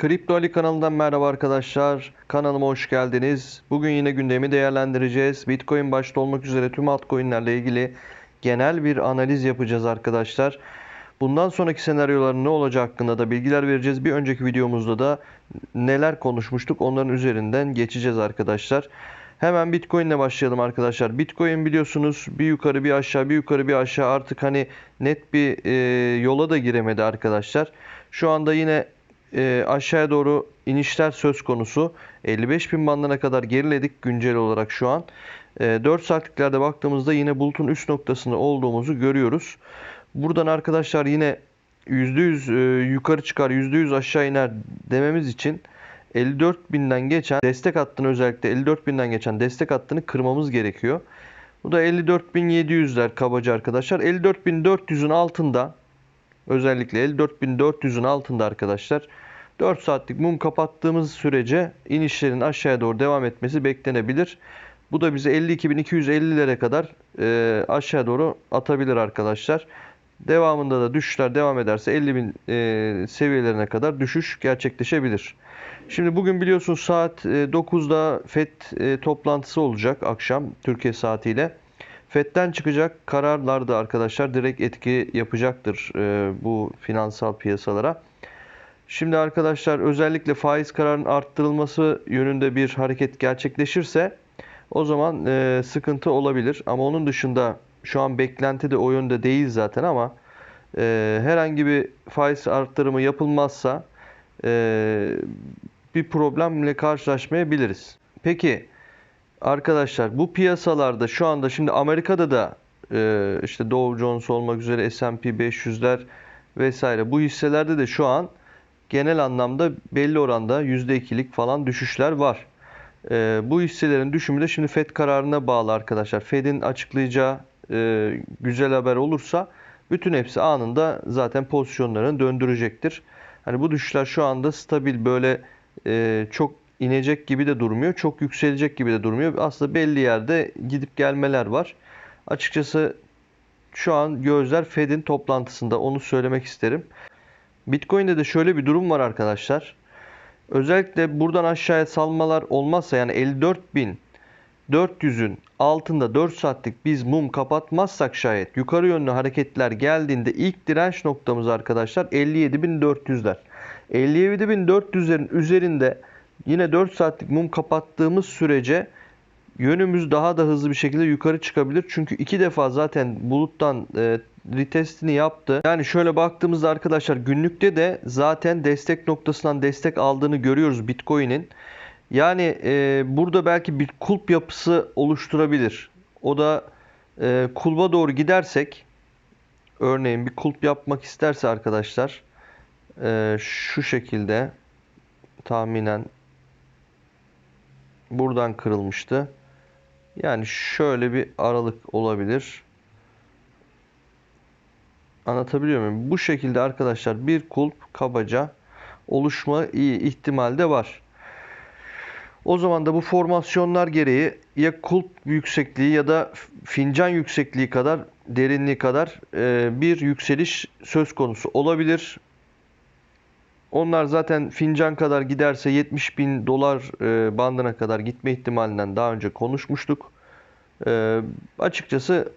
Kripto Ali kanalından merhaba arkadaşlar. Kanalıma hoş geldiniz. Bugün yine gündemi değerlendireceğiz. Bitcoin başta olmak üzere tüm altcoin'lerle ilgili genel bir analiz yapacağız arkadaşlar. Bundan sonraki senaryoların ne olacağı hakkında da bilgiler vereceğiz. Bir önceki videomuzda da neler konuşmuştuk onların üzerinden geçeceğiz arkadaşlar. Hemen Bitcoin ile başlayalım arkadaşlar. Bitcoin biliyorsunuz bir yukarı bir aşağı bir yukarı bir aşağı artık hani net bir e, yola da giremedi arkadaşlar. Şu anda yine e, aşağıya doğru inişler söz konusu. 55 bin bandına kadar geriledik güncel olarak şu an. E, 4 saatliklerde baktığımızda yine bulutun üst noktasında olduğumuzu görüyoruz. Buradan arkadaşlar yine %100 e, yukarı çıkar %100 aşağı iner dememiz için 54 binden geçen destek hattını özellikle 54 binden geçen destek hattını kırmamız gerekiyor. Bu da 54.700'ler kabaca arkadaşlar. 54.400'ün altında özellikle 54.400'ün altında arkadaşlar 4 saatlik mum kapattığımız sürece inişlerin aşağıya doğru devam etmesi beklenebilir. Bu da bizi 52.250'lere kadar e, aşağı doğru atabilir arkadaşlar. Devamında da düşüşler devam ederse 50.000 e, seviyelerine kadar düşüş gerçekleşebilir. Şimdi bugün biliyorsunuz saat e, 9'da FED e, toplantısı olacak akşam Türkiye saatiyle. FED'den çıkacak kararlar da arkadaşlar direkt etki yapacaktır e, bu finansal piyasalara. Şimdi arkadaşlar özellikle faiz kararının arttırılması yönünde bir hareket gerçekleşirse o zaman e, sıkıntı olabilir. Ama onun dışında şu an beklenti de o yönde değil zaten ama e, herhangi bir faiz arttırımı yapılmazsa e, bir problemle karşılaşmayabiliriz. Peki arkadaşlar bu piyasalarda şu anda şimdi Amerika'da da e, işte Dow Jones olmak üzere S&P 500'ler vesaire bu hisselerde de şu an genel anlamda belli oranda %2'lik falan düşüşler var. E, bu hisselerin düşümü de şimdi FED kararına bağlı arkadaşlar. FED'in açıklayacağı e, güzel haber olursa bütün hepsi anında zaten pozisyonlarını döndürecektir. Hani bu düşüşler şu anda stabil böyle e, çok inecek gibi de durmuyor. Çok yükselecek gibi de durmuyor. Aslında belli yerde gidip gelmeler var. Açıkçası şu an gözler Fed'in toplantısında onu söylemek isterim. Bitcoin'de de şöyle bir durum var arkadaşlar. Özellikle buradan aşağıya salmalar olmazsa yani 54.400'ün altında 4 saatlik biz mum kapatmazsak şayet yukarı yönlü hareketler geldiğinde ilk direnç noktamız arkadaşlar 57.400'ler. 57.400'lerin üzerinde yine 4 saatlik mum kapattığımız sürece yönümüz daha da hızlı bir şekilde yukarı çıkabilir. Çünkü iki defa zaten buluttan e, retestini yaptı. Yani şöyle baktığımızda arkadaşlar günlükte de zaten destek noktasından destek aldığını görüyoruz Bitcoin'in. Yani e, burada belki bir kulp yapısı oluşturabilir. O da e, kulba doğru gidersek örneğin bir kulp yapmak isterse arkadaşlar e, şu şekilde tahminen buradan kırılmıştı. Yani şöyle bir aralık olabilir. Anlatabiliyor muyum? Bu şekilde arkadaşlar bir kulp kabaca oluşma iyi ihtimalde var. O zaman da bu formasyonlar gereği ya kulp yüksekliği ya da fincan yüksekliği kadar derinliği kadar e, bir yükseliş söz konusu olabilir. Onlar zaten fincan kadar giderse 70 bin dolar e, bandına kadar gitme ihtimalinden daha önce konuşmuştuk. E, açıkçası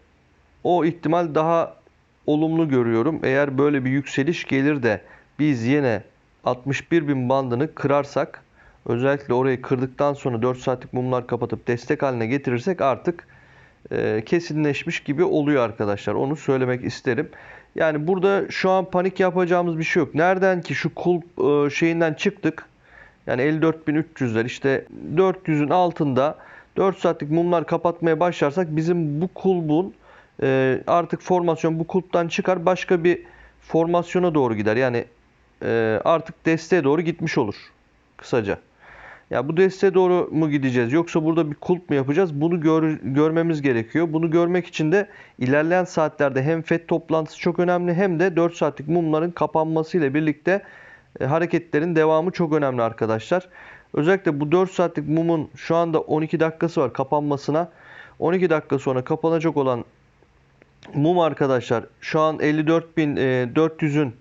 o ihtimal daha olumlu görüyorum. Eğer böyle bir yükseliş gelir de biz yine 61 bin bandını kırarsak özellikle orayı kırdıktan sonra 4 saatlik mumlar kapatıp destek haline getirirsek artık e, kesinleşmiş gibi oluyor arkadaşlar. Onu söylemek isterim. Yani burada şu an panik yapacağımız bir şey yok. Nereden ki şu kulp e, şeyinden çıktık. Yani 54.300'ler işte 400'ün altında 4 saatlik mumlar kapatmaya başlarsak bizim bu kulbun e, artık formasyon bu kulptan çıkar başka bir formasyona doğru gider. Yani e, artık desteğe doğru gitmiş olur kısaca. Ya bu desteğe doğru mu gideceğiz yoksa burada bir kulp mu yapacağız? Bunu gör, görmemiz gerekiyor. Bunu görmek için de ilerleyen saatlerde hem FED toplantısı çok önemli hem de 4 saatlik mumların kapanması ile birlikte e, hareketlerin devamı çok önemli arkadaşlar. Özellikle bu 4 saatlik mumun şu anda 12 dakikası var kapanmasına. 12 dakika sonra kapanacak olan mum arkadaşlar şu an 54.400'ün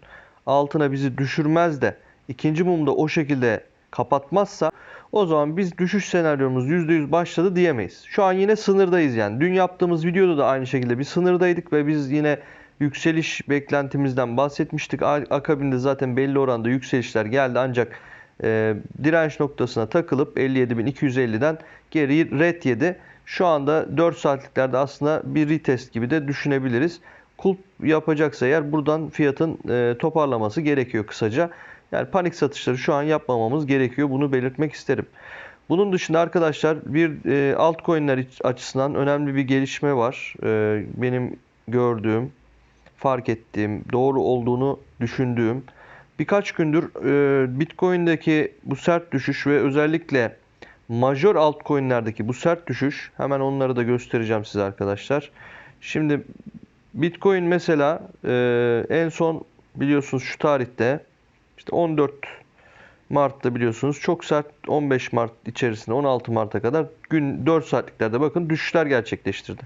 altına bizi düşürmez de ikinci mumda o şekilde kapatmazsa o zaman biz düşüş senaryomuz %100 başladı diyemeyiz. Şu an yine sınırdayız yani. Dün yaptığımız videoda da aynı şekilde bir sınırdaydık ve biz yine yükseliş beklentimizden bahsetmiştik. Akabinde zaten belli oranda yükselişler geldi ancak e, direnç noktasına takılıp 57.250'den geri red yedi. Şu anda 4 saatliklerde aslında bir retest gibi de düşünebiliriz. Kulp yapacaksa eğer buradan fiyatın e, toparlaması gerekiyor kısaca. Yani panik satışları şu an yapmamamız gerekiyor. Bunu belirtmek isterim. Bunun dışında arkadaşlar bir e, altcoin'ler açısından önemli bir gelişme var. E, benim gördüğüm, fark ettiğim, doğru olduğunu düşündüğüm. Birkaç gündür e, Bitcoin'deki bu sert düşüş ve özellikle major altcoin'lerdeki bu sert düşüş hemen onları da göstereceğim size arkadaşlar. Şimdi Bitcoin mesela e, en son biliyorsunuz şu tarihte işte 14 Mart'ta biliyorsunuz çok sert 15 Mart içerisinde 16 Mart'a kadar gün 4 saatliklerde bakın düşüşler gerçekleştirdi.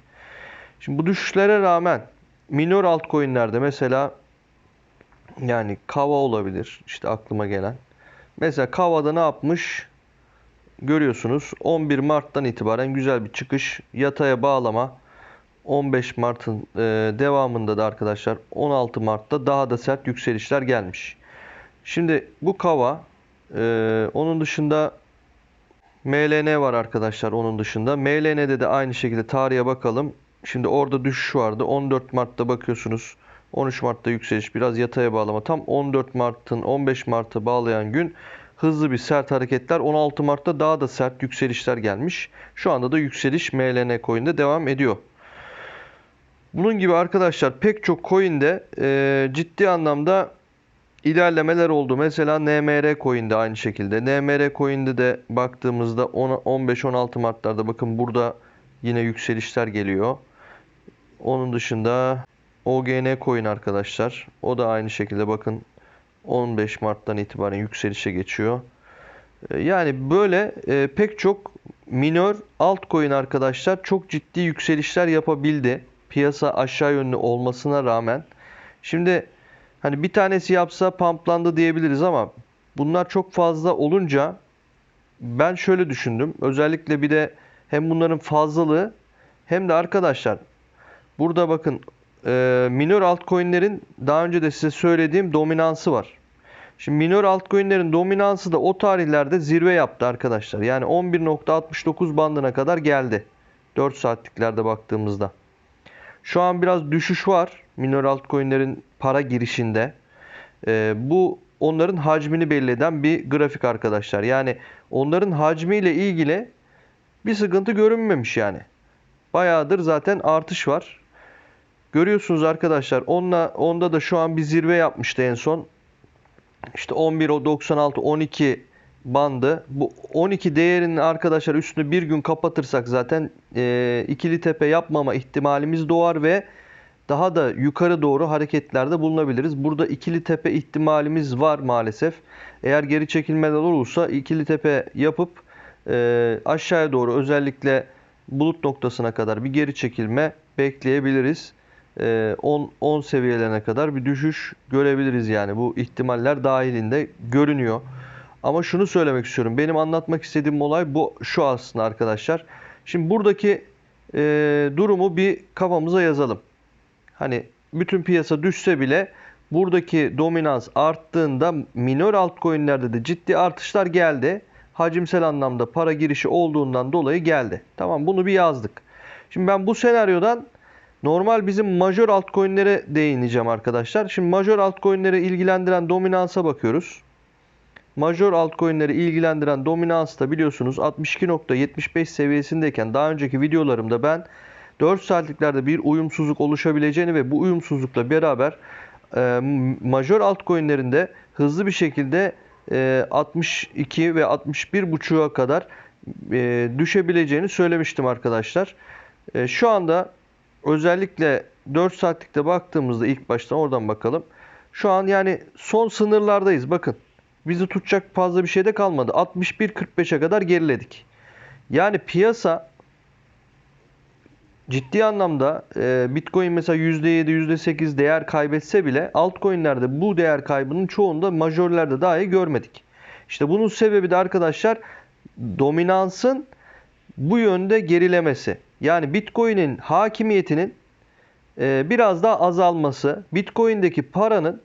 Şimdi bu düşüşlere rağmen minor altcoin'lerde mesela yani Kava olabilir işte aklıma gelen. Mesela Kava'da ne yapmış? Görüyorsunuz 11 Mart'tan itibaren güzel bir çıkış, yataya bağlama. 15 Mart'ın e, devamında da arkadaşlar 16 Mart'ta daha da sert yükselişler gelmiş. Şimdi bu kava e, onun dışında MLN var arkadaşlar onun dışında. MLN'de de aynı şekilde tarihe bakalım. Şimdi orada düşüş vardı. 14 Mart'ta bakıyorsunuz. 13 Mart'ta yükseliş biraz yataya bağlama. Tam 14 Mart'ın 15 Mart'a bağlayan gün hızlı bir sert hareketler. 16 Mart'ta daha da sert yükselişler gelmiş. Şu anda da yükseliş MLN coin'de devam ediyor. Bunun gibi arkadaşlar pek çok coin'de e, ciddi anlamda ilerlemeler oldu. Mesela NMR coin'de aynı şekilde. NMR coin'de de baktığımızda 15-16 Mart'larda bakın burada yine yükselişler geliyor. Onun dışında OGN coin arkadaşlar. O da aynı şekilde bakın 15 Mart'tan itibaren yükselişe geçiyor. E, Yani böyle e, pek çok minor altcoin arkadaşlar çok ciddi yükselişler yapabildi. Piyasa aşağı yönlü olmasına rağmen. Şimdi hani bir tanesi yapsa pumplandı diyebiliriz ama bunlar çok fazla olunca ben şöyle düşündüm. Özellikle bir de hem bunların fazlalığı hem de arkadaşlar burada bakın e, minor altcoin'lerin daha önce de size söylediğim dominansı var. Şimdi minor altcoin'lerin dominansı da o tarihlerde zirve yaptı arkadaşlar. Yani 11.69 bandına kadar geldi. 4 saatliklerde baktığımızda. Şu an biraz düşüş var minor altcoin'lerin para girişinde. Ee, bu onların hacmini belli eden bir grafik arkadaşlar. Yani onların hacmiyle ilgili bir sıkıntı görünmemiş yani. Bayağıdır zaten artış var. Görüyorsunuz arkadaşlar. Onunla, onda da şu an bir zirve yapmıştı en son. İşte 11 o 96 12 bandı. Bu 12 değerinin arkadaşlar üstünü bir gün kapatırsak zaten e, ikili tepe yapmama ihtimalimiz doğar ve daha da yukarı doğru hareketlerde bulunabiliriz. Burada ikili tepe ihtimalimiz var maalesef. Eğer geri çekilmeler olursa ikili tepe yapıp e, aşağıya doğru özellikle bulut noktasına kadar bir geri çekilme bekleyebiliriz. E, 10 10 seviyelerine kadar bir düşüş görebiliriz yani bu ihtimaller dahilinde görünüyor. Ama şunu söylemek istiyorum. Benim anlatmak istediğim olay bu şu aslında arkadaşlar. Şimdi buradaki e, durumu bir kafamıza yazalım. Hani bütün piyasa düşse bile buradaki dominans arttığında minor altcoin'lerde de ciddi artışlar geldi. Hacimsel anlamda para girişi olduğundan dolayı geldi. Tamam bunu bir yazdık. Şimdi ben bu senaryodan normal bizim major altcoin'lere değineceğim arkadaşlar. Şimdi major altcoin'leri ilgilendiren dominansa bakıyoruz. Major altcoin'leri ilgilendiren dominans da biliyorsunuz 62.75 seviyesindeyken daha önceki videolarımda ben 4 saatliklerde bir uyumsuzluk oluşabileceğini ve bu uyumsuzlukla beraber e, major altcoin'lerinde hızlı bir şekilde e, 62 ve 61.5'a kadar e, düşebileceğini söylemiştim arkadaşlar. E, şu anda özellikle 4 saatlikte baktığımızda ilk baştan oradan bakalım. Şu an yani son sınırlardayız. Bakın bizi tutacak fazla bir şey de kalmadı. 61.45'e kadar geriledik. Yani piyasa ciddi anlamda e, Bitcoin mesela %7, %8 değer kaybetse bile altcoin'lerde bu değer kaybının çoğunda majörlerde dahi görmedik. İşte bunun sebebi de arkadaşlar dominansın bu yönde gerilemesi. Yani Bitcoin'in hakimiyetinin e, biraz daha azalması, Bitcoin'deki paranın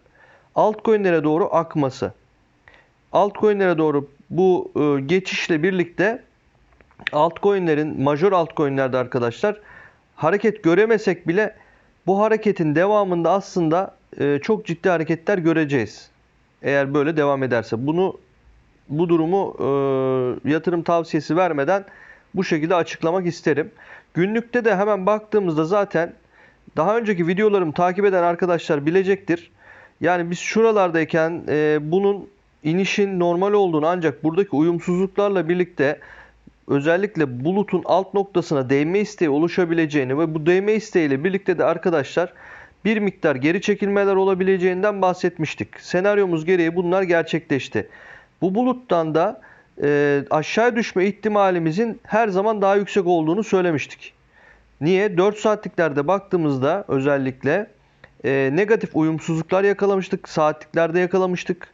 altcoin'lere doğru akması. Altcoin'lere doğru bu e, geçişle birlikte altcoin'lerin, major altcoin'lerde arkadaşlar hareket göremesek bile bu hareketin devamında aslında e, çok ciddi hareketler göreceğiz. Eğer böyle devam ederse. Bunu bu durumu e, yatırım tavsiyesi vermeden bu şekilde açıklamak isterim. Günlükte de hemen baktığımızda zaten daha önceki videolarımı takip eden arkadaşlar bilecektir. Yani biz şuralardayken e, bunun inişin normal olduğunu ancak buradaki uyumsuzluklarla birlikte özellikle bulutun alt noktasına değme isteği oluşabileceğini ve bu değme isteğiyle birlikte de arkadaşlar bir miktar geri çekilmeler olabileceğinden bahsetmiştik. Senaryomuz gereği bunlar gerçekleşti. Bu buluttan da e, aşağı düşme ihtimalimizin her zaman daha yüksek olduğunu söylemiştik. Niye? 4 saatliklerde baktığımızda özellikle e, negatif uyumsuzluklar yakalamıştık. Saatliklerde yakalamıştık.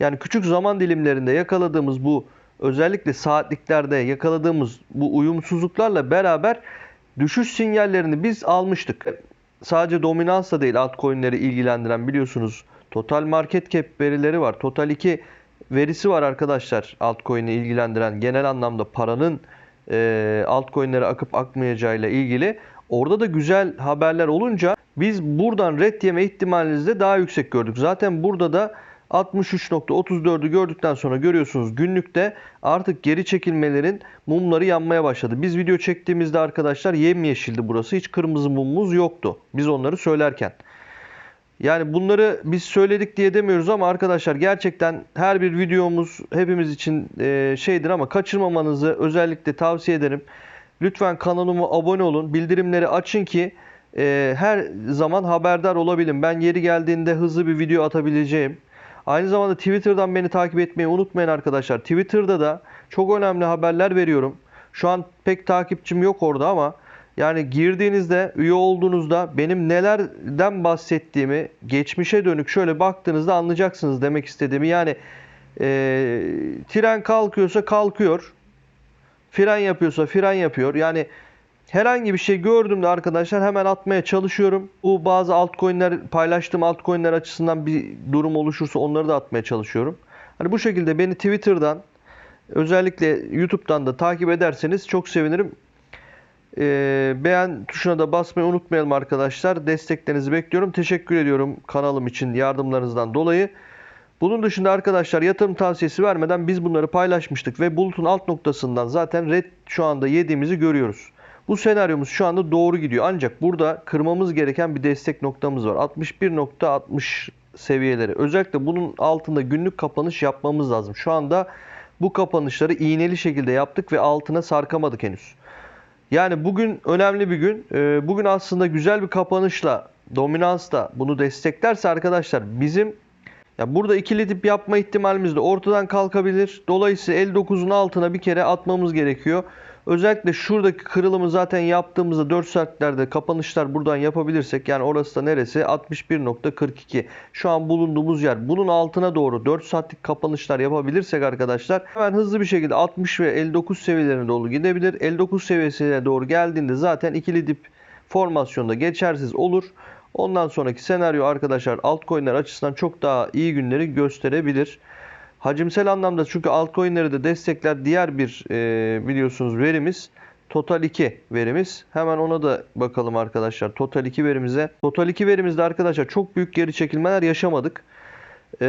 Yani küçük zaman dilimlerinde yakaladığımız bu özellikle saatliklerde yakaladığımız bu uyumsuzluklarla beraber düşüş sinyallerini biz almıştık. Sadece dominansla değil altcoin'leri ilgilendiren biliyorsunuz total market cap verileri var. Total 2 verisi var arkadaşlar altcoin'i ilgilendiren genel anlamda paranın e, altcoin'lere akıp akmayacağıyla ilgili. Orada da güzel haberler olunca biz buradan red yeme ihtimalinizi de daha yüksek gördük. Zaten burada da 63.34'ü gördükten sonra görüyorsunuz günlükte artık geri çekilmelerin mumları yanmaya başladı. Biz video çektiğimizde arkadaşlar yemyeşildi burası. Hiç kırmızı mumumuz yoktu. Biz onları söylerken. Yani bunları biz söyledik diye demiyoruz ama arkadaşlar gerçekten her bir videomuz hepimiz için e, şeydir ama kaçırmamanızı özellikle tavsiye ederim. Lütfen kanalıma abone olun, bildirimleri açın ki e, her zaman haberdar olabilin. Ben yeri geldiğinde hızlı bir video atabileceğim. Aynı zamanda Twitter'dan beni takip etmeyi unutmayın arkadaşlar. Twitter'da da çok önemli haberler veriyorum. Şu an pek takipçim yok orada ama yani girdiğinizde, üye olduğunuzda benim nelerden bahsettiğimi geçmişe dönük şöyle baktığınızda anlayacaksınız demek istediğimi. Yani e, tren kalkıyorsa kalkıyor. Fren yapıyorsa fren yapıyor. Yani herhangi bir şey gördüğümde arkadaşlar hemen atmaya çalışıyorum. Bu bazı altcoin'ler paylaştığım altcoin'ler açısından bir durum oluşursa onları da atmaya çalışıyorum. Hani bu şekilde beni Twitter'dan özellikle YouTube'dan da takip ederseniz çok sevinirim. Ee, beğen tuşuna da basmayı unutmayalım arkadaşlar. Desteklerinizi bekliyorum. Teşekkür ediyorum kanalım için yardımlarınızdan dolayı. Bunun dışında arkadaşlar yatırım tavsiyesi vermeden biz bunları paylaşmıştık ve bulutun alt noktasından zaten red şu anda yediğimizi görüyoruz. Bu senaryomuz şu anda doğru gidiyor. Ancak burada kırmamız gereken bir destek noktamız var. 61.60 seviyeleri. Özellikle bunun altında günlük kapanış yapmamız lazım. Şu anda bu kapanışları iğneli şekilde yaptık ve altına sarkamadık henüz. Yani bugün önemli bir gün. Ee, Bugün aslında güzel bir kapanışla, dominansla bunu desteklerse arkadaşlar bizim ya burada ikili dip yapma ihtimalimiz de ortadan kalkabilir. Dolayısıyla 59'un altına bir kere atmamız gerekiyor. Özellikle şuradaki kırılımı zaten yaptığımızda 4 saatlerde kapanışlar buradan yapabilirsek yani orası da neresi? 61.42. Şu an bulunduğumuz yer. Bunun altına doğru 4 saatlik kapanışlar yapabilirsek arkadaşlar hemen hızlı bir şekilde 60 ve 59 seviyelerine doğru gidebilir. 59 seviyesine doğru geldiğinde zaten ikili dip formasyonda geçersiz olur. Ondan sonraki senaryo arkadaşlar altcoin'ler açısından çok daha iyi günleri gösterebilir. Hacimsel anlamda çünkü altcoin'leri de destekler diğer bir e, biliyorsunuz verimiz Total 2 verimiz. Hemen ona da bakalım arkadaşlar. Total 2 verimize. Total 2 verimizde arkadaşlar çok büyük geri çekilmeler yaşamadık. E,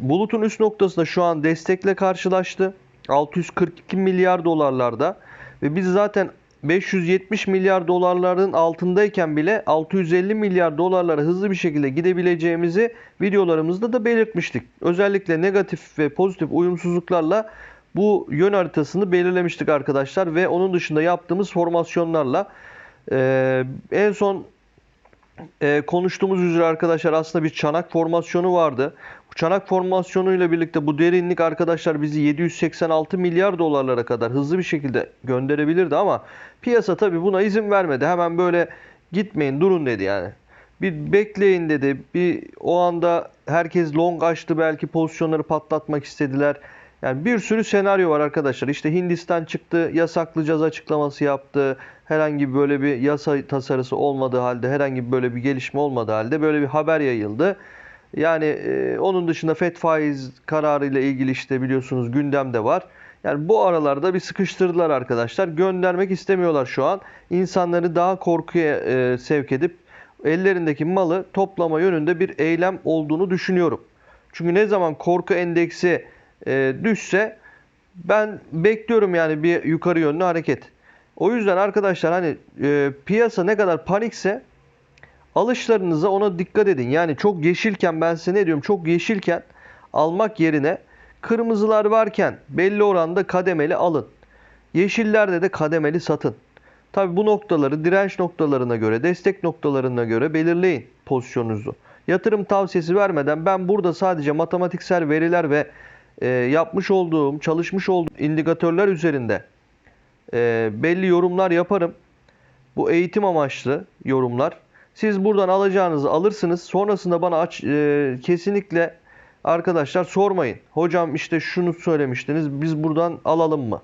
bulutun üst noktasında şu an destekle karşılaştı. 642 milyar dolarlarda ve biz zaten 570 milyar dolarların altındayken bile 650 milyar dolarlara hızlı bir şekilde gidebileceğimizi videolarımızda da belirtmiştik. Özellikle negatif ve pozitif uyumsuzluklarla bu yön haritasını belirlemiştik arkadaşlar ve onun dışında yaptığımız formasyonlarla Ee, en son e, konuştuğumuz üzere arkadaşlar aslında bir çanak formasyonu vardı. Çanak formasyonuyla birlikte bu derinlik arkadaşlar bizi 786 milyar dolarlara kadar hızlı bir şekilde gönderebilirdi ama piyasa tabii buna izin vermedi. Hemen böyle gitmeyin durun dedi yani. Bir bekleyin dedi. Bir o anda herkes long açtı belki pozisyonları patlatmak istediler. Yani bir sürü senaryo var arkadaşlar. İşte Hindistan çıktı, yasaklayacağız açıklaması yaptı. Herhangi böyle bir yasa tasarısı olmadığı halde, herhangi böyle bir gelişme olmadığı halde böyle bir haber yayıldı. Yani e, onun dışında FED faiz kararı ile ilgili işte biliyorsunuz gündemde var. Yani bu aralarda bir sıkıştırdılar arkadaşlar. Göndermek istemiyorlar şu an. İnsanları daha korkuya e, sevk edip ellerindeki malı toplama yönünde bir eylem olduğunu düşünüyorum. Çünkü ne zaman korku endeksi e, düşse ben bekliyorum yani bir yukarı yönlü hareket. O yüzden arkadaşlar hani e, piyasa ne kadar panikse alışlarınıza ona dikkat edin. Yani çok yeşilken ben size ne diyorum çok yeşilken almak yerine kırmızılar varken belli oranda kademeli alın. Yeşillerde de kademeli satın. Tabi bu noktaları direnç noktalarına göre, destek noktalarına göre belirleyin pozisyonunuzu. Yatırım tavsiyesi vermeden ben burada sadece matematiksel veriler ve e, yapmış olduğum, çalışmış olduğum indikatörler üzerinde e, belli yorumlar yaparım. Bu eğitim amaçlı yorumlar. Siz buradan alacağınızı alırsınız. Sonrasında bana aç, e, kesinlikle arkadaşlar sormayın. Hocam işte şunu söylemiştiniz. Biz buradan alalım mı?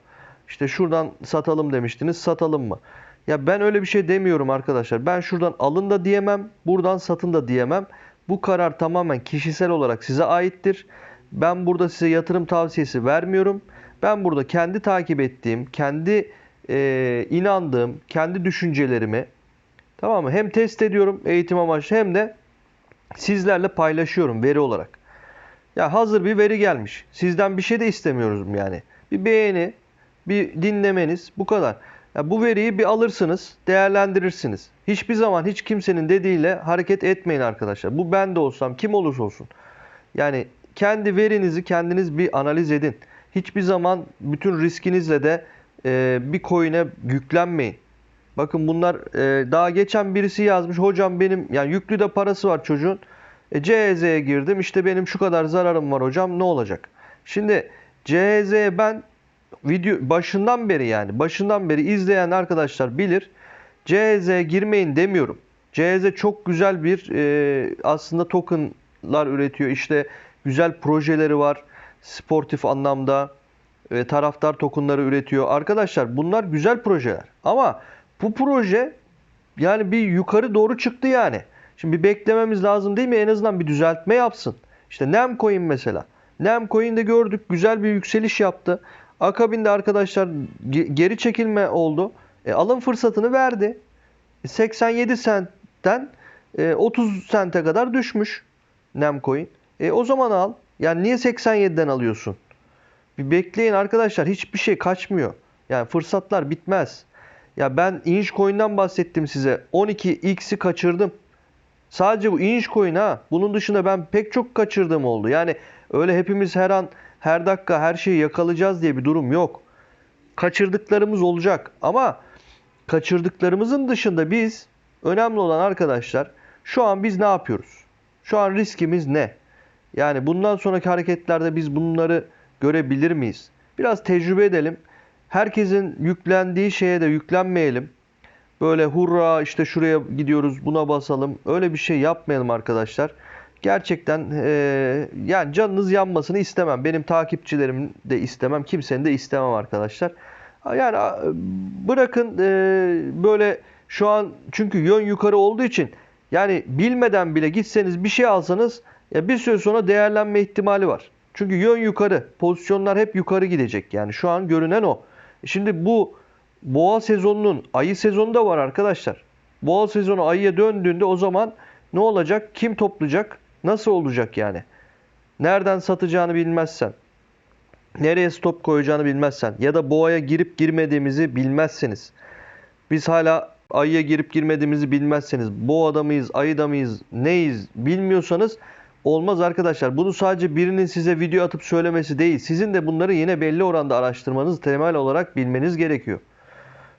İşte şuradan satalım demiştiniz. Satalım mı? Ya ben öyle bir şey demiyorum arkadaşlar. Ben şuradan alın da diyemem. Buradan satın da diyemem. Bu karar tamamen kişisel olarak size aittir. Ben burada size yatırım tavsiyesi vermiyorum. Ben burada kendi takip ettiğim, kendi e, inandığım, kendi düşüncelerimi tamam mı? Hem test ediyorum eğitim amaçlı hem de sizlerle paylaşıyorum veri olarak. Ya hazır bir veri gelmiş. Sizden bir şey de istemiyoruz yani. Bir beğeni, bir dinlemeniz bu kadar. Ya bu veriyi bir alırsınız, değerlendirirsiniz. Hiçbir zaman hiç kimsenin dediğiyle hareket etmeyin arkadaşlar. Bu ben de olsam, kim olursa olsun. Yani kendi verinizi kendiniz bir analiz edin. Hiçbir zaman bütün riskinizle de e, bir coin'e yüklenmeyin. Bakın bunlar e, daha geçen birisi yazmış. Hocam benim yani yüklü de parası var çocuğun. E, CHZ'ye girdim. İşte benim şu kadar zararım var hocam. Ne olacak? Şimdi CHZ'ye ben video başından beri yani başından beri izleyen arkadaşlar bilir. CHZ'ye girmeyin demiyorum. CHZ çok güzel bir e, aslında tokenlar üretiyor. İşte güzel projeleri var. Sportif anlamda e, taraftar tokenları üretiyor. Arkadaşlar bunlar güzel projeler. Ama bu proje yani bir yukarı doğru çıktı yani. Şimdi bir beklememiz lazım değil mi? En azından bir düzeltme yapsın. İşte Nemcoin mesela. Nemcoin'de gördük güzel bir yükseliş yaptı. Akabinde arkadaşlar ge- geri çekilme oldu. E, alım fırsatını verdi. E, 87 sentten e, 30 sente kadar düşmüş Nemcoin. E, o zaman al. Yani niye 87'den alıyorsun? Bir bekleyin arkadaşlar. Hiçbir şey kaçmıyor. Yani fırsatlar bitmez. Ya ben Inchcoin'den bahsettim size. 12x'i kaçırdım. Sadece bu Inchcoin ha. Bunun dışında ben pek çok kaçırdığım oldu. Yani öyle hepimiz her an her dakika her şeyi yakalayacağız diye bir durum yok. Kaçırdıklarımız olacak ama kaçırdıklarımızın dışında biz önemli olan arkadaşlar şu an biz ne yapıyoruz? Şu an riskimiz ne? Yani bundan sonraki hareketlerde biz bunları görebilir miyiz? Biraz tecrübe edelim. Herkesin yüklendiği şeye de yüklenmeyelim. Böyle hurra işte şuraya gidiyoruz buna basalım. Öyle bir şey yapmayalım arkadaşlar. Gerçekten e, yani canınız yanmasını istemem. Benim takipçilerim de istemem. Kimsenin de istemem arkadaşlar. Yani bırakın e, böyle şu an çünkü yön yukarı olduğu için yani bilmeden bile gitseniz bir şey alsanız ya bir süre sonra değerlenme ihtimali var. Çünkü yön yukarı. Pozisyonlar hep yukarı gidecek. Yani şu an görünen o. Şimdi bu boğa sezonunun ayı sezonu da var arkadaşlar. Boğa sezonu ayıya döndüğünde o zaman ne olacak? Kim toplayacak? Nasıl olacak yani? Nereden satacağını bilmezsen, nereye stop koyacağını bilmezsen ya da boğaya girip girmediğimizi bilmezseniz, biz hala ayıya girip girmediğimizi bilmezseniz, boğada mıyız, ayıda mıyız, neyiz bilmiyorsanız olmaz arkadaşlar. Bunu sadece birinin size video atıp söylemesi değil. Sizin de bunları yine belli oranda araştırmanız, temel olarak bilmeniz gerekiyor.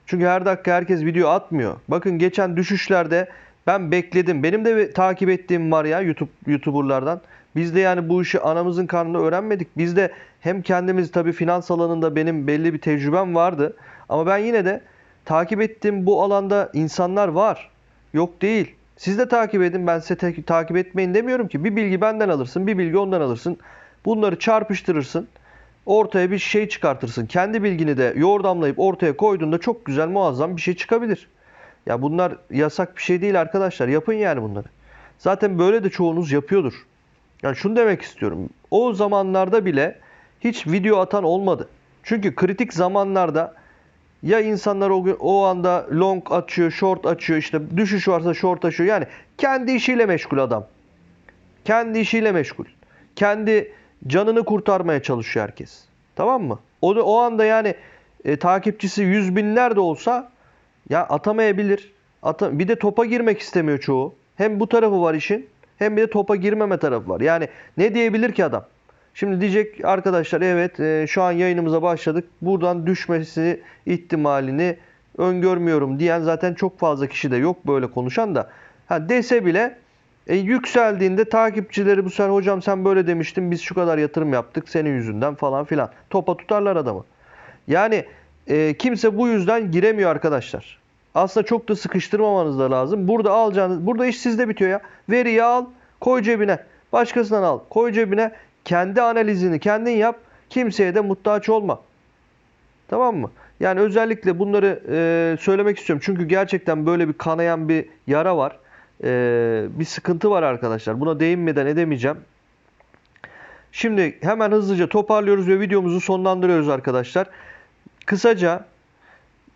Çünkü her dakika herkes video atmıyor. Bakın geçen düşüşlerde ben bekledim. Benim de takip ettiğim var ya YouTube YouTuber'lardan. Biz de yani bu işi anamızın karnında öğrenmedik. Biz de hem kendimiz tabii finans alanında benim belli bir tecrübem vardı. Ama ben yine de takip ettiğim bu alanda insanlar var. Yok değil. Siz de takip edin. Ben size te- takip etmeyin demiyorum ki. Bir bilgi benden alırsın, bir bilgi ondan alırsın. Bunları çarpıştırırsın. Ortaya bir şey çıkartırsın. Kendi bilgini de yordamlayıp ortaya koyduğunda çok güzel, muazzam bir şey çıkabilir. Ya bunlar yasak bir şey değil arkadaşlar. Yapın yani bunları. Zaten böyle de çoğunuz yapıyordur. Yani şunu demek istiyorum. O zamanlarda bile hiç video atan olmadı. Çünkü kritik zamanlarda ya insanlar o, gün- o anda long açıyor, short açıyor, işte düşüş varsa short açıyor. Yani kendi işiyle meşgul adam. Kendi işiyle meşgul. Kendi canını kurtarmaya çalışıyor herkes. Tamam mı? O da o anda yani e, takipçisi yüz binler de olsa ya atamayabilir. Ata bir de topa girmek istemiyor çoğu. Hem bu tarafı var işin hem bir de topa girmeme tarafı var. Yani ne diyebilir ki adam? Şimdi diyecek arkadaşlar evet e, şu an yayınımıza başladık. Buradan düşmesi ihtimalini öngörmüyorum diyen zaten çok fazla kişi de yok böyle konuşan da. Ha dese bile e, yükseldiğinde takipçileri bu sefer hocam sen böyle demiştin biz şu kadar yatırım yaptık senin yüzünden falan filan. Topa tutarlar adamı. Yani e, kimse bu yüzden giremiyor arkadaşlar. Aslında çok da sıkıştırmamanız da lazım. Burada alacağınız, burada iş sizde bitiyor ya. Veriyi al, koy cebine. Başkasından al, koy cebine. Kendi analizini kendin yap. Kimseye de muhtaç olma. Tamam mı? Yani özellikle bunları e, söylemek istiyorum. Çünkü gerçekten böyle bir kanayan bir yara var. E, bir sıkıntı var arkadaşlar. Buna değinmeden edemeyeceğim. Şimdi hemen hızlıca toparlıyoruz ve videomuzu sonlandırıyoruz arkadaşlar. Kısaca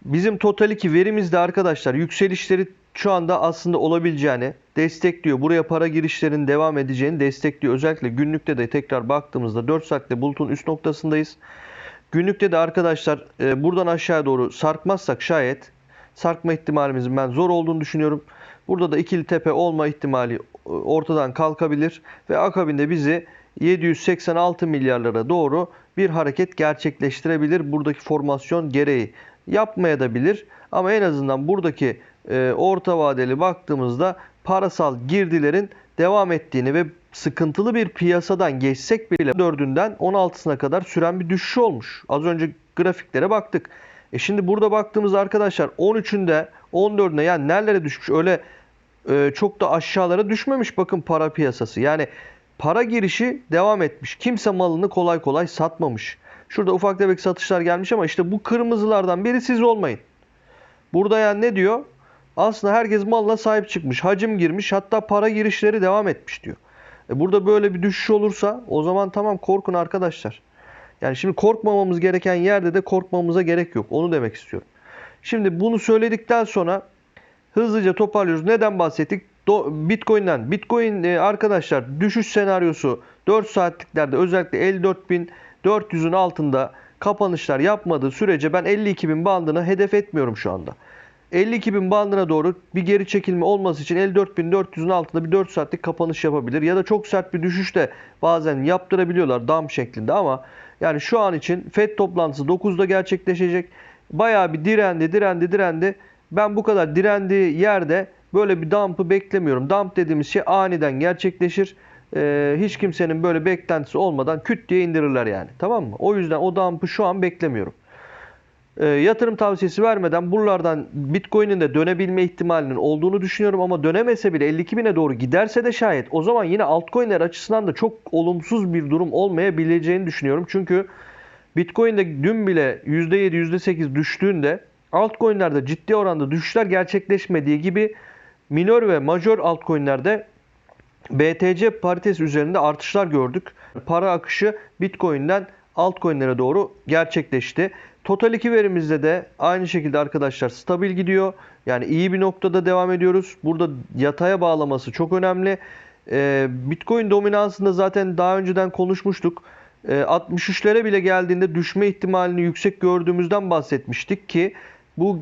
bizim Total 2 verimizde arkadaşlar yükselişleri şu anda aslında olabileceğini destekliyor. Buraya para girişlerinin devam edeceğini destekliyor. Özellikle günlükte de tekrar baktığımızda 4 saatte bulutun üst noktasındayız. Günlükte de arkadaşlar e, buradan aşağı doğru sarkmazsak şayet sarkma ihtimalimizin ben zor olduğunu düşünüyorum. Burada da ikili tepe olma ihtimali e, ortadan kalkabilir ve akabinde bizi 786 milyarlara doğru bir hareket gerçekleştirebilir buradaki formasyon gereği. Yapmaya da bilir ama en azından buradaki e, orta vadeli baktığımızda parasal girdilerin devam ettiğini ve sıkıntılı bir piyasadan geçsek bile 4'ünden 16'sına kadar süren bir düşüş olmuş. Az önce grafiklere baktık. E şimdi burada baktığımız arkadaşlar 13'ünde 14'üne yani nerelere düşmüş öyle e, çok da aşağılara düşmemiş bakın para piyasası. Yani para girişi devam etmiş. Kimse malını kolay kolay satmamış. Şurada ufak tefek satışlar gelmiş ama işte bu kırmızılardan biri siz olmayın. Burada yani ne diyor? Aslında herkes malına sahip çıkmış. Hacim girmiş hatta para girişleri devam etmiş diyor. E burada böyle bir düşüş olursa o zaman tamam korkun arkadaşlar. Yani şimdi korkmamamız gereken yerde de korkmamıza gerek yok. Onu demek istiyorum. Şimdi bunu söyledikten sonra hızlıca toparlıyoruz. Neden bahsettik? Bitcoin'den. Bitcoin e, arkadaşlar düşüş senaryosu 4 saatliklerde özellikle 54.400'ün altında kapanışlar yapmadığı sürece ben 52.000 bandını hedef etmiyorum şu anda. 52.000 bandına doğru bir geri çekilme olması için 54.400'ün altında bir 4 saatlik kapanış yapabilir. Ya da çok sert bir düşüş de bazen yaptırabiliyorlar dam şeklinde ama yani şu an için FED toplantısı 9'da gerçekleşecek. Bayağı bir direndi, direndi, direndi. Ben bu kadar direndiği yerde böyle bir dump'ı beklemiyorum. Dump dediğimiz şey aniden gerçekleşir. Ee, hiç kimsenin böyle beklentisi olmadan küt diye indirirler yani. Tamam mı? O yüzden o dump'ı şu an beklemiyorum. Ee, yatırım tavsiyesi vermeden buralardan Bitcoin'in de dönebilme ihtimalinin olduğunu düşünüyorum ama dönemese bile 52 bine doğru giderse de şayet o zaman yine altcoin'ler açısından da çok olumsuz bir durum olmayabileceğini düşünüyorum. Çünkü Bitcoin'de dün bile %7 %8 düştüğünde altcoin'lerde ciddi oranda düşüşler gerçekleşmediği gibi minor ve major altcoin'lerde BTC paritesi üzerinde artışlar gördük. Para akışı Bitcoin'den altcoin'lere doğru gerçekleşti. Total 2 verimizde de aynı şekilde arkadaşlar stabil gidiyor. Yani iyi bir noktada devam ediyoruz. Burada yataya bağlaması çok önemli. Ee, Bitcoin dominansında zaten daha önceden konuşmuştuk. Ee, 63'lere bile geldiğinde düşme ihtimalini yüksek gördüğümüzden bahsetmiştik ki bu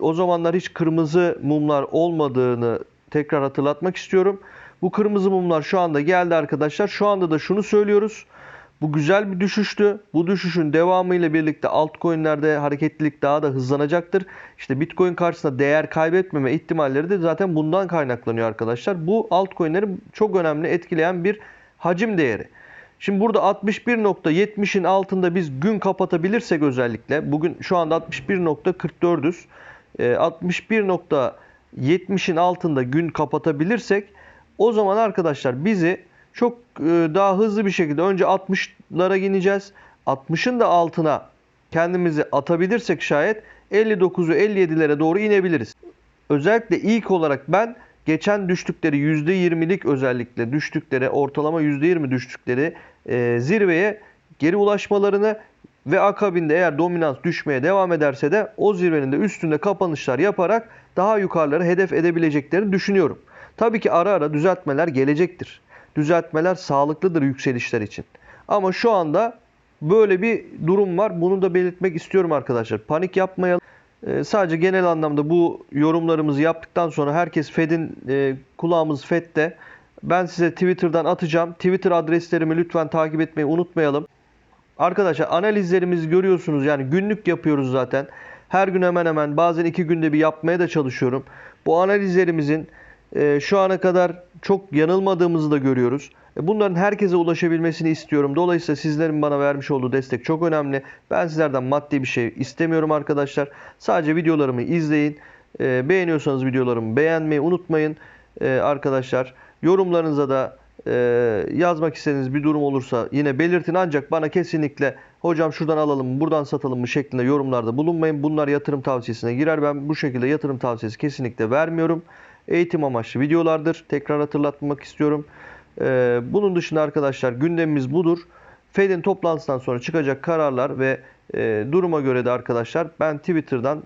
o zamanlar hiç kırmızı mumlar olmadığını tekrar hatırlatmak istiyorum. Bu kırmızı mumlar şu anda geldi arkadaşlar. Şu anda da şunu söylüyoruz. Bu güzel bir düşüştü. Bu düşüşün devamıyla birlikte altcoin'lerde hareketlilik daha da hızlanacaktır. İşte Bitcoin karşısında değer kaybetmeme ihtimalleri de zaten bundan kaynaklanıyor arkadaşlar. Bu altcoin'leri çok önemli etkileyen bir hacim değeri. Şimdi burada 61.70'in altında biz gün kapatabilirsek özellikle bugün şu anda 61.44'üz. Ee, 61.70'in altında gün kapatabilirsek o zaman arkadaşlar bizi çok e, daha hızlı bir şekilde önce 60'lara ineceğiz. 60'ın da altına kendimizi atabilirsek şayet 59'u 57'lere doğru inebiliriz. Özellikle ilk olarak ben geçen düştükleri %20'lik özellikle düştükleri ortalama %20 düştükleri e, zirveye geri ulaşmalarını ve akabinde eğer dominans düşmeye devam ederse de o zirvenin de üstünde kapanışlar yaparak daha yukarıları hedef edebileceklerini düşünüyorum. Tabii ki ara ara düzeltmeler gelecektir. Düzeltmeler sağlıklıdır yükselişler için. Ama şu anda böyle bir durum var. Bunu da belirtmek istiyorum arkadaşlar. Panik yapmayalım. Ee, sadece genel anlamda bu yorumlarımızı yaptıktan sonra herkes Fed'in e, kulağımız Fed'de. Ben size Twitter'dan atacağım. Twitter adreslerimi lütfen takip etmeyi unutmayalım. Arkadaşlar analizlerimizi görüyorsunuz. Yani günlük yapıyoruz zaten. Her gün hemen hemen bazen iki günde bir yapmaya da çalışıyorum. Bu analizlerimizin e, şu ana kadar çok yanılmadığımızı da görüyoruz. E, Bunların herkese ulaşabilmesini istiyorum. Dolayısıyla sizlerin bana vermiş olduğu destek çok önemli. Ben sizlerden maddi bir şey istemiyorum arkadaşlar. Sadece videolarımı izleyin. E, Beğeniyorsanız videolarımı beğenmeyi unutmayın e, arkadaşlar. Yorumlarınıza da e, yazmak istediğiniz bir durum olursa yine belirtin. Ancak bana kesinlikle hocam şuradan alalım mı, buradan satalım mı şeklinde yorumlarda bulunmayın. Bunlar yatırım tavsiyesine girer. Ben bu şekilde yatırım tavsiyesi kesinlikle vermiyorum. Eğitim amaçlı videolardır. Tekrar hatırlatmak istiyorum. Ee, bunun dışında arkadaşlar gündemimiz budur. Fed'in toplantısından sonra çıkacak kararlar ve e, duruma göre de arkadaşlar ben Twitter'dan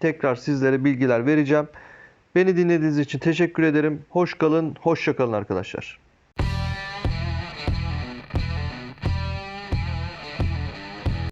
tekrar sizlere bilgiler vereceğim. Beni dinlediğiniz için teşekkür ederim. Hoş kalın, hoşça kalın arkadaşlar.